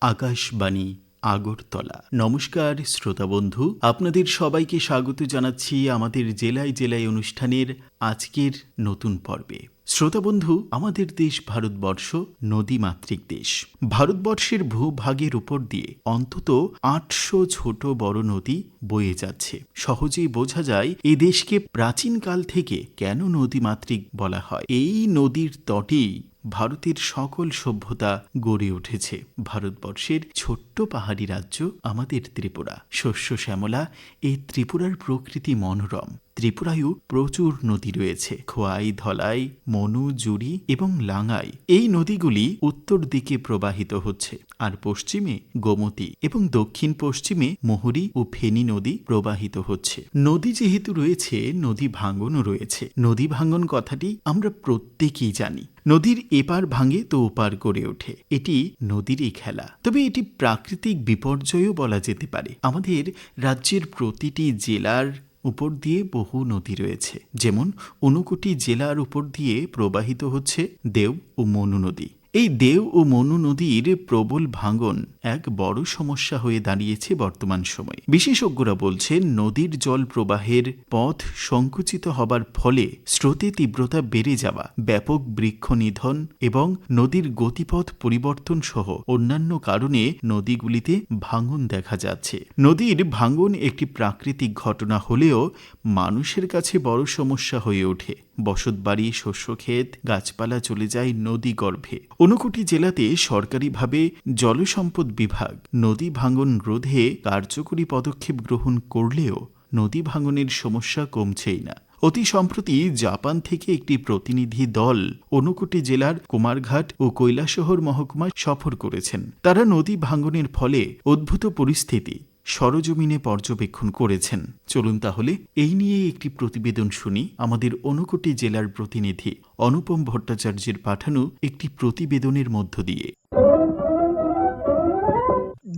আকাশবাণী, আগরতলা। নমস্কার শ্রোতা বন্ধু, আপনাদের সবাইকে স্বাগত জানাচ্ছি আমাদের জেলায় জেলায় অনুষ্ঠানের আজকের নতুন পর্বে। শ্রোতা বন্ধু, আমাদের দেশ ভারতবর্ষ নদীমাতৃক দেশ। ভারতবর্ষের ভূভাগের উপর দিয়ে অন্তত আটশো ছোট বড় নদী বয়ে যাচ্ছে। সহজেই বোঝা যায়, এ দেশকে প্রাচীনকাল থেকে কেন নদীমাতৃক বলা হয়? এই নদীর তটেই ভারতের সকল সভ্যতা গড়ে উঠেছে। ভারতবর্ষের ছোট্ট পাহাড়ি রাজ্য আমাদের ত্রিপুরা। শস্য শ্যামলা, এই ত্রিপুরার প্রকৃতি মনোরম। ত্রিপুরায়ও প্রচুর নদী রয়েছে। খোয়াই, ধলাই, মনু, জুড়ি এবং লাঙ্গাই। এই নদীগুলি উত্তর দিকে প্রবাহিত হচ্ছে আর পশ্চিমে গোমতী এবং দক্ষিণ পশ্চিমে মোহরী ও ফেনী নদী প্রবাহিত হচ্ছে। নদী যেহেতু রয়েছে, নদী ভাঙ্গনও রয়েছে। নদী ভাঙ্গন কথাটি আমরা প্রত্যেকেই জানি। নদীর এপার ভাঙে তো ওপার করে ওঠে। এটি নদীরই খেলা। তবে এটি প্রাকৃতিক বিপর্যয়ও বলা যেতে পারে। আমাদের রাজ্যের প্রতিটি জেলার উপর দিয়ে বহু নদী রয়েছে, যেমন ঊনকোটি জেলার উপর দিয়ে প্রবাহিত হচ্ছে দেব ও মনু নদী। এই দেও ও মনু নদীর প্রবল ভাঙন এক বড় সমস্যা হয়ে দাঁড়িয়েছে বর্তমান সময়ে। বিশেষজ্ঞরা বলছেন, নদীর জল প্রবাহের পথ সংকুচিত হবার ফলে স্রোতে তীব্রতা বেড়ে যাওয়া, ব্যাপক বৃক্ষ নিধন এবং নদীর গতিপথ পরিবর্তন সহ অন্যান্য কারণে নদীগুলিতে ভাঙন দেখা যাচ্ছে। নদীর ভাঙন একটি প্রাকৃতিক ঘটনা হলেও মানুষের কাছে বড় সমস্যা হয়ে ওঠে। বসতবাড়ি, শস্যক্ষেত, গাছপালা চলে যায় নদী গর্ভে। ঊনকোটি জেলাতে সরকারিভাবে জলসম্পদ বিভাগ নদী ভাঙন রোধে কার্যকরী পদক্ষেপ গ্রহণ করলেও নদী ভাঙনের সমস্যা কমছেই না। অতি সম্প্রতি জাপান থেকে একটি প্রতিনিধি দল ঊনকোটি জেলার কুমারঘাট ও কৈলাসহর মহকুমায় সফর করেছেন। তারা নদী ভাঙনের ফলে উদ্ভূত পরিস্থিতি সরজমিনে পর্যবেক্ষণ করেছেন। চলুন তাহলে এই নিয়ে একটি প্রতিবেদন শুনি। আমাদের অনুকোটি জেলার প্রতিনিধি অনুপম ভট্টাচার্যের পাঠানো একটি প্রতিবেদনের মধ্য দিয়ে।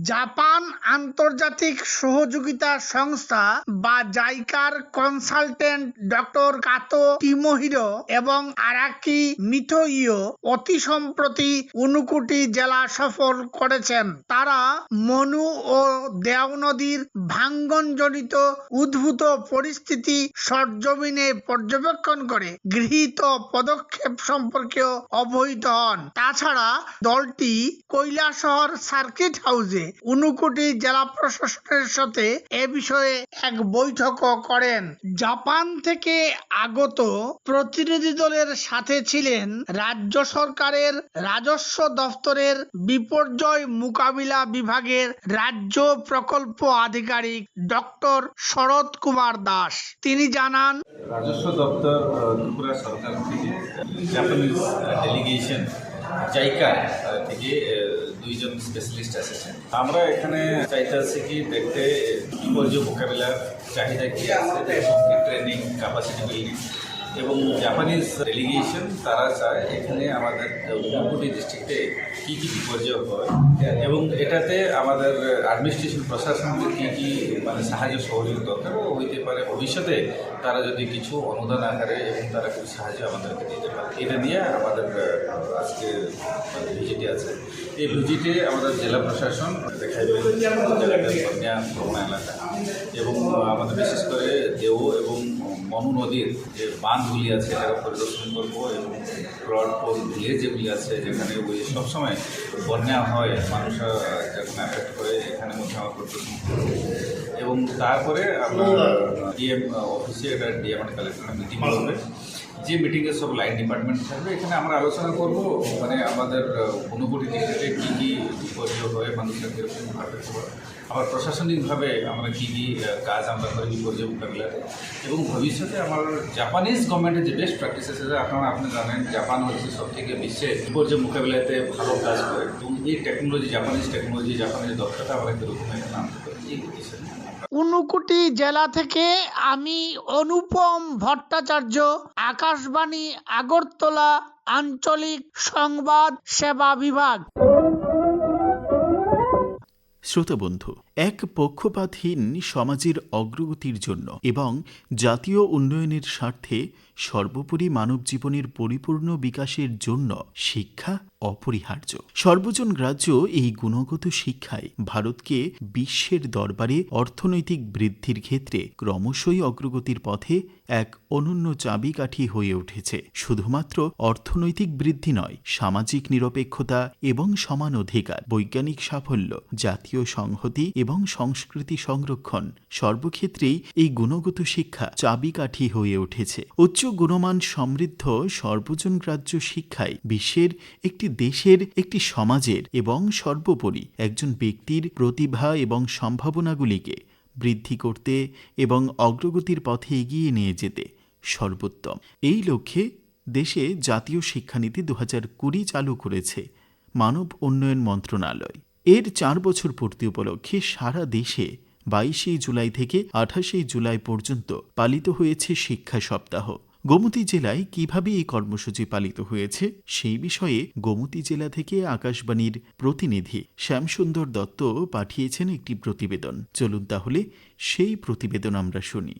জাপান আন্তর্জাতিক সহযোগিতা সংস্থা বা জাইকার কনসালটেন্ট ডক্টর কাতো টিমোহিরো এবং আরাকি মিথোইও অতি সম্প্রতি উনুকুটি জেলা সফর করেছেন। তারা মনু ও দেও নদীর ভাঙ্গনজনিত উদ্ভূত পরিস্থিতি সরজমিনে পর্যবেক্ষণ করে গৃহীত পদক্ষেপ সম্পর্কেও অবহিত হন। তাছাড়া দলটি কৈলাসহর সার্কিট হাউসে উনুকুটি জেলা প্রশাসনের সাথে এ বিষয়ে এক বৈঠকও করেন। জাপান থেকে আগত প্রতিনিধি দলের সাথে ছিলেন রাজ্য সরকারের রাজস্ব দফতরের বিপর্যয় মোকাবিলা বিভাগের রাজ্য প্রকল্প আধিকারিক ডক্টর শরৎ কুমার দাস। তিনি জানান, রাজস্ব দপ্তর ত্রিপুরা সরকার থেকে জাপানিজ ডেলিগেশন জাইকা থেকে দুইজন স্পেশালিস্ট এসেছেন আমরা এখানে চাইতেছি কি দেখতে বিপর্যয় মোকাবিলার চাহিদা কি আছে ট্রেনিং ক্যাপাসিটি বিল্ডিং এবং জাপানিজ ডেলিগেশন তারা চায় এখানে আমাদের ঊনকোটি ডিস্ট্রিক্টে কী কী বিপর্যয় হয় এবং এটাতে আমাদের অ্যাডমিনিস্ট্রেশন প্রশাসনকে কী কী মানে সাহায্য সহযোগিতা দরকার, হইতে পারে ভবিষ্যতে তারা যদি কিছু অনুদান আকারে এবং তারা কিছু সাহায্য আমাদেরকে দিতে পারে। এটা নিয়ে আমাদের আজকে ভিজিটে আছে। এই ভিজিটে আমাদের জেলা প্রশাসন প্রবণ এলাকা এবং আমাদের বিশেষ করে দেও এবং মনু নদীর যে বাঁধগুলি আছে, এটাকে পরিদর্শন করব এবং ফ্লড পোল ভিলেজ যেগুলি আছে, যেখানে ওই সবসময় বন্যা হয়, মানুষরা যখন অ্যাফেক্ট করে, এখানে মধ্যে আমরা পরিদর্শন করব। এবং তারপরে আমরা ডিএম অফিসে এটা ডিএম কালেকশনের মিটিং করবে যে মিটিংয়ে সব লাইন ডিপার্টমেন্ট থাকবে, এখানে আমরা আলোচনা করব। মানে আমাদের অনুকূটি ডিস্ট্রিক্টে কী কী বিপর্যয় মানুষের কীরকমভাবে আবার প্রশাসনিকভাবে আমরা কী কী কাজ আমরা করি বিপর্যয় মোকাবিলাতে এবং ভবিষ্যতে আমার জাপানিজ গভর্নমেন্টের যে বেস্ট প্র্যাকটিসেস আছে, আপনারা, আপনি জানেন জাপান হচ্ছে সব থেকে বিশ্বে বিপর্যয় মোকাবিলাতে ভালো কাজ করে। এবং এই টেকনোলজি জাপানিজ টেকনোলজি জাপানিজ দক্ষতা আমরা কীরকম এখানে আনতে পারি। এই উনুকুটি জেলা থেকে আমি অনুপম ভট্টাচার্য আকাশবাণী, আগরতলা, আঞ্চলিক সংবাদ সেবা বিভাগ। শ্রোতা বন্ধু, এক পক্ষপাতহীন সমাজের অগ্রগতির জন্য এবং জাতীয় উন্নয়নের স্বার্থে সর্বোপরি মানব জীবনের পরিপূর্ণ বিকাশের জন্য শিক্ষা অপরিহার্য। সর্বজন গ্রাহ্য এই গুণগত শিক্ষায় ভারতকে বিশ্বের দরবারে অর্থনৈতিক বৃদ্ধির ক্ষেত্রে ক্রমশই অগ্রগতির পথে এক অনন্য চাবিকাঠি হয়ে উঠেছে। শুধুমাত্র অর্থনৈতিক বৃদ্ধি নয়, সামাজিক নিরপেক্ষতা এবং সমান অধিকার, বৈজ্ঞানিক সাফল্য, জাতীয় সংহতি এবং সংস্কৃতি সংরক্ষণ সর্বক্ষেত্রেই এই গুণগত শিক্ষা চাবিকাঠি হয়ে উঠেছে। উচ্চ গুণমান সমৃদ্ধ সর্বজন গ্রাহ্য শিক্ষায় বিশ্বের একটি দেশের একটি সমাজের এবং সর্বোপরি একজন ব্যক্তির প্রতিভা এবং সম্ভাবনাগুলিকে বৃদ্ধি করতে এবং অগ্রগতির পথে এগিয়ে নিয়ে যেতে সর্বোত্তম। এই লক্ষ্যে দেশে জাতীয় শিক্ষানীতি দু কুড়ি চালু করেছে মানব উন্নয়ন মন্ত্রণালয়। এর চার বছর পূর্তি উপলক্ষে সারা দেশে বাইশে জুলাই থেকে আঠাশে জুলাই পর্যন্ত পালিত হয়েছে শিক্ষা সপ্তাহ। গোমতী জেলায় কীভাবে এই কর্মসূচি পালিত হয়েছে সেই বিষয়ে গোমতী জেলা থেকে আকাশবাণীর প্রতিনিধি শ্যামসুন্দর দত্ত পাঠিয়েছেন একটি প্রতিবেদন। চলুন তাহলে সেই প্রতিবেদন আমরা শুনি।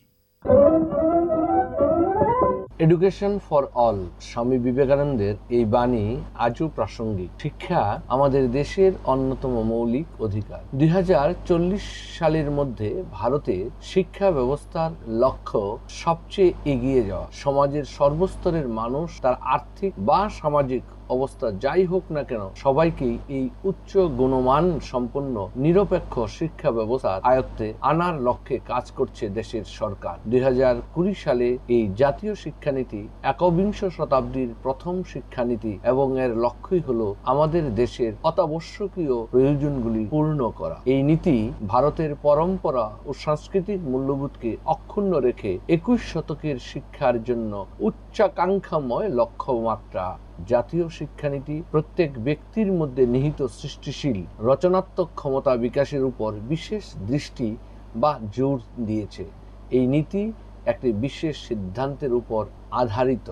এডুকেশন ফর অল স্বামী বিবেকানন্দের এই বাণী আজও প্রাসঙ্গিক। শিক্ষা আমাদের দেশের অন্যতম মৌলিক অধিকার। দুই হাজার চল্লিশ সালের মধ্যে ভারতে শিক্ষা ব্যবস্থার লক্ষ্য সবচেয়ে এগিয়ে যাওয়া। সমাজের সর্বস্তরের মানুষ তার আর্থিক বা সামাজিক অবস্থা যাই হোক না কেন, সবাইকেই এই উচ্চ গুণমান সম্পন্ন নিরপেক্ষ শিক্ষা ব্যবস্থার আয়ত্তে আনার লক্ষ্যে কাজ করছে দেশের সরকার। দু হাজার কুড়ি সালে এই জাতীয় শিক্ষানীতি একবিংশ শতাব্দীর প্রথম শিক্ষানীতি এবং এর লক্ষ্যই হলো আমাদের দেশের অত্যাবশ্যকীয় প্রয়োজনগুলি পূর্ণ করা। এই নীতি ভারতের পরম্পরা ও সাংস্কৃতিক মূল্যবোধকে অক্ষুণ্ণ রেখে একুশ শতকের শিক্ষার জন্য উচ্চাকাঙ্ক্ষাময় লক্ষ্যমাত্রা জাতীয় শিক্ষানীতি প্রত্যেক ব্যক্তির মধ্যে নিহিত সৃষ্টিশীল, রচনাত্মক ক্ষমতা বিকাশের উপর বিশেষ দৃষ্টি বা জোর দিয়েছে। এই নীতি একটি বিশেষ সিদ্ধান্তের উপর আধারিত।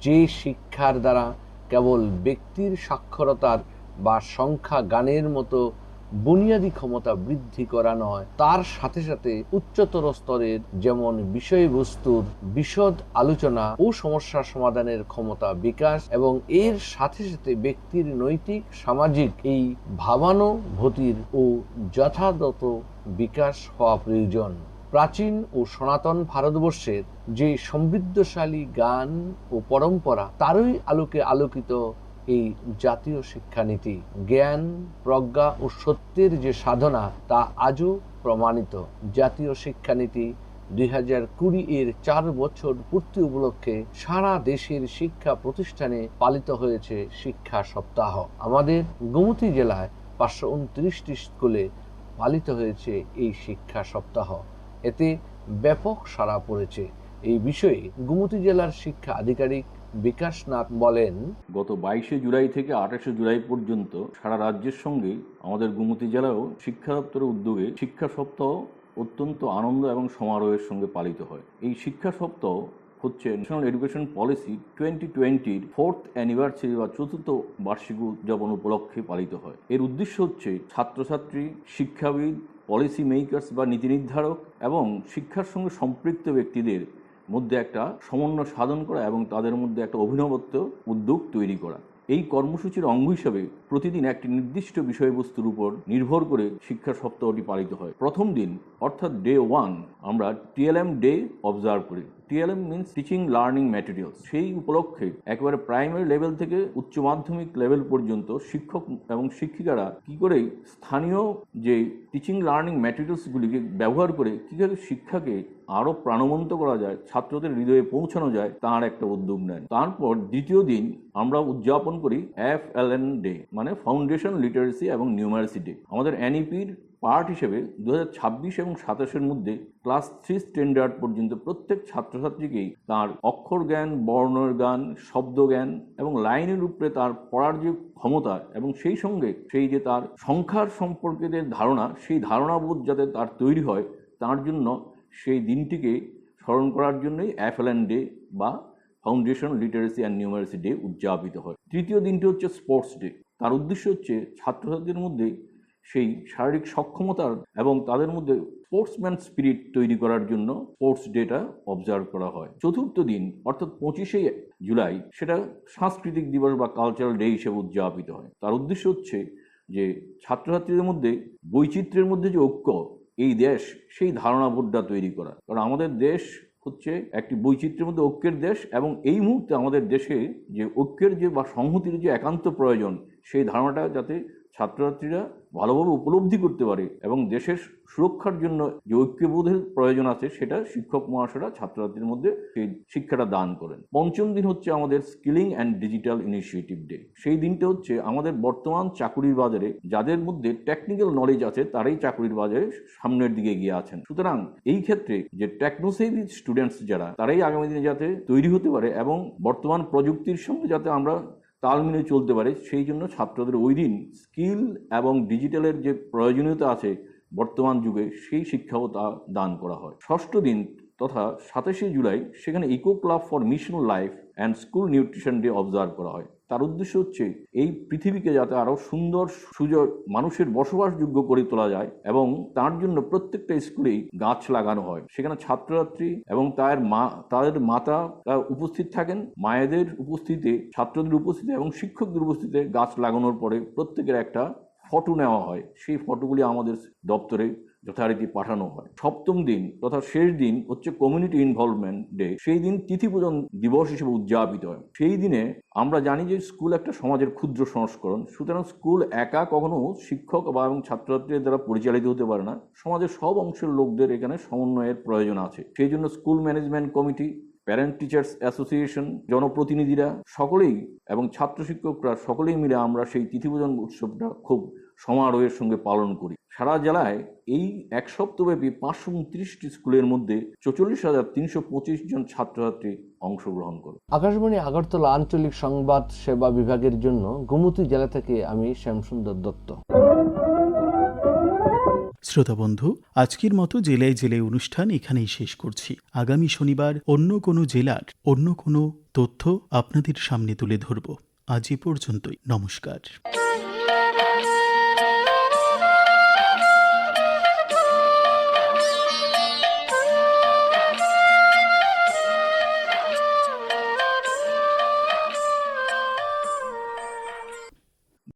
যে শিক্ষার দ্বারা কেবল ব্যক্তির সাক্ষরতার বা সংখ্যা গানের মতো বুনিয়াদী ক্ষমতা বৃদ্ধি করা নয়, তার সাথে সাথে উচ্চতর স্তরের যেমন বিষয়বস্তুর বিশদ আলোচনা ও সমস্যা সমাধানের ক্ষমতা বিকাশ এবং এর সাথে সাথে ব্যক্তির নৈতিক, সামাজিক এই ভাবানুভূতির ও যথাযথ বিকাশ হওয়া প্রয়োজন। প্রাচীন ও সনাতন ভারতবর্ষের যে সমৃদ্ধশালী গান ও পরম্পরা, তারই আলোকে আলোকিত এই জাতীয় শিক্ষানীতি, জ্ঞান, প্রজ্ঞা ও সত্যের যে সাধনা, তা আজও প্রমাণিত। জাতীয় শিক্ষানীতি দুই হাজার কুড়ি এর চার বছর পূর্তি উপলক্ষে সারা দেশের শিক্ষা প্রতিষ্ঠানে পালিত হয়েছে শিক্ষা সপ্তাহ। আমাদের গোমতী জেলায় পাঁচশো উনত্রিশটি স্কুলে পালিত হয়েছে এই শিক্ষা সপ্তাহ। এতে ব্যাপক সাড়া পড়েছে। এই বিষয়ে গোমতী জেলার শিক্ষা আধিকারিক বিকাশ নাথ বলেন, গত বাইশে জুলাই থেকে আঠাশে জুলাই পর্যন্ত সারা রাজ্যের সঙ্গে আমাদের গোমতী জেলাও শিক্ষা দপ্তরের উদ্যোগে শিক্ষা সপ্তাহ অত্যন্ত আনন্দ এবং সমারোহের সঙ্গে পালিত হয়। এই শিক্ষা সপ্তাহ হচ্ছে ন্যাশনাল এডুকেশন পলিসি টোয়েন্টি টোয়েন্টির ফোর্থ অ্যানিভার্সারি বা চতুর্থ বার্ষিক উদযাপন উপলক্ষে পালিত হয়। এর উদ্দেশ্য হচ্ছে ছাত্রছাত্রী, শিক্ষাবিদ পলিসি মেকার্স বা নীতি নির্ধারক এবং শিক্ষার সঙ্গে সম্পৃক্ত ব্যক্তিদের মধ্যে একটা সমন্বয় সাধন করা এবং তাদের মধ্যে একটা অভিনবত্ব উদ্যোগ তৈরি করা। এই কর্মসূচির অঙ্গ হিসাবে প্রতিদিন একটি নির্দিষ্ট বিষয়বস্তুর উপর নির্ভর করে শিক্ষা সপ্তাহটি পালিত হয়। প্রথম দিন, অর্থাৎ ডে ওয়ান আমরা টিএলএম ডে অবজার্ভ করি। TLM means teaching learning materials সেই উপলক্ষে একেবারে প্রাইমারি লেভেল থেকে উচ্চ মাধ্যমিক লেভেল পর্যন্ত শিক্ষক এবং শিক্ষিকারা কি করে স্থানীয় যে টিচিং লার্নিং ম্যাটেরিয়ালসগুলিকে ব্যবহার করে কীভাবে শিক্ষাকে আরও প্রাণবন্ত করা যায়, ছাত্রদের হৃদয়ে পৌঁছানো যায়, তার একটা উদ্যোগ নেন। তারপর দ্বিতীয় দিন আমরা উদযাপন করি এফ এল এন ডে মানে ফাউন্ডেশন লিটারেসি এবং নিউমারেসি ডে আমাদের এনইপির পার্ট হিসেবে দু হাজার ছাব্বিশ এবং সাতাশের মধ্যে ক্লাস থ্রি স্ট্যান্ডার্ড পর্যন্ত প্রত্যেক ছাত্রছাত্রীকেই তার অক্ষর জ্ঞান, বর্ণের জ্ঞান, শব্দ জ্ঞান এবং লাইনের উপরে তার পড়ার যে ক্ষমতা এবং সেই সঙ্গে সেই যে তার সংখ্যার সম্পর্কে যে ধারণা, সেই ধারণাবোধ যাতে তার তৈরি হয়, তার জন্য সেই দিনটিকে স্মরণ করার জন্যই অ্যাফেলেন ডে বা foundation literacy and numeracy day উদযাপিত হয়। তৃতীয় দিনটি হচ্ছে স্পোর্টস ডে। তার উদ্দেশ্য হচ্ছে ছাত্রছাত্রীদের মধ্যে সেই শারীরিক সক্ষমতার এবং তাদের মধ্যে স্পোর্টসম্যান স্পিরিট তৈরি করার জন্য স্পোর্টস ডেটা অবজার্ভ করা হয়। চতুর্থ দিন, অর্থাৎ পঁচিশে জুলাই, সেটা সাংস্কৃতিক দিবস বা কালচারাল ডে হিসেবে উদযাপিত হয়। তার উদ্দেশ্য হচ্ছে যে ছাত্রছাত্রীদের মধ্যে বৈচিত্র্যের মধ্যে যে ঐক্য, এই দেশ সেই ধারণাবোধটা তৈরি করা। কারণ আমাদের দেশ হচ্ছে একটি বৈচিত্র্যের মধ্যে ঐক্যের দেশ এবং এই মুহূর্তে আমাদের দেশে যে ঐক্যের যে বা সংহতির যে একান্ত প্রয়োজন, সেই ধারণাটা যাতে ছাত্রছাত্রীরা ভালোভাবে উপলব্ধি করতে পারে এবং দেশের সুরক্ষার জন্য যে ঐক্যবোধের প্রয়োজন আছে, সেটা শিক্ষক মহাশয়রা ছাত্রছাত্রীর মধ্যে সেই শিক্ষাটা দান করেন। পঞ্চম দিন হচ্ছে আমাদের skilling and digital initiative day. সেই দিনটা হচ্ছে আমাদের বর্তমান চাকুরির বাজারে যাদের মধ্যে টেকনিক্যাল নলেজ আছে, তারাই চাকুরির বাজারে সামনের দিকে গিয়ে আছেন। সুতরাং এই ক্ষেত্রে যে টেকনোসেভি স্টুডেন্টস যারা, তারাই আগামী দিনে যাতে তৈরি হতে পারে এবং বর্তমান প্রযুক্তির সঙ্গে যাতে আমরা তাল মিলিয়ে চলতে পারে, সেই জন্য ছাত্রদের ওই দিন স্কিল এবং ডিজিটালের যে প্রয়োজনীয়তা আছে বর্তমান যুগে, সেই শিক্ষাও তা দান করা হয়। ষষ্ঠ দিন তথা সাতাশে জুলাই, সেখানে eco club for mission life and school nutrition day observe করা হয়। তার উদ্দেশ্য হচ্ছে এই পৃথিবীকে যাতে আরও সুন্দর সুযোগ মানুষের বসবাসযোগ্য করে তোলা যায় এবং তার জন্য প্রত্যেকটা স্কুলেই গাছ লাগানো হয়। সেখানে ছাত্রছাত্রী এবং তার মা, তাদের মাতা উপস্থিত থাকেন, মায়েদের উপস্থিতিতে, ছাত্রদের উপস্থিতিতে এবং শিক্ষকদের উপস্থিতিতে গাছ লাগানোর পরে প্রত্যেকের একটা ফটো নেওয়া হয়। সেই ফটোগুলি আমাদের দপ্তরে যথারীতি পাঠানো হয়। সপ্তম দিন তথা শেষ দিন হচ্ছে কমিউনিটি ইনভলভমেন্ট ডে সেই দিন তিথি পূজন দিবস হিসেবে উদযাপিত হয়। সেই দিনে আমরা জানি যে স্কুল একটা সমাজের ক্ষুদ্র সংস্করণ। সুতরাং স্কুল একা কখনো শিক্ষক বা এবং ছাত্রছাত্রীদের দ্বারা পরিচালিত হতে পারে না। সমাজের সব অংশের লোকদের এখানে সমন্বয়ের প্রয়োজন আছে। সেই জন্য school management committee parent teachers association জনপ্রতিনিধিরা সকলেই এবং ছাত্র শিক্ষকরা সকলেই মিলে আমরা সেই তিথিপূজন উৎসবটা খুব সমারোহের সঙ্গে পালন করি। সারা জেলায় এই এক সপ্তাহব্যাপী পাঁচশো উনত্রিশটি স্কুলের মধ্যে চৌচল্লিশ হাজার তিনশো পঁচিশ জন ছাত্রছাত্রী অংশগ্রহণ করে আকাশবাণী আগরতলা আঞ্চলিক সংবাদ সেবা বিভাগের জন্য গোমতী জেলা থেকে আমি শ্যামসুন্দর দত্ত। শ্রোতা বন্ধু আজকের মতো জেলায় জেলায় অনুষ্ঠান এখানেই শেষ করছি। আগামী শনিবার অন্য কোনো জেলার অন্য কোনো তথ্য আপনাদের সামনে তুলে ধরব। আজ এ পর্যন্তই। নমস্কার।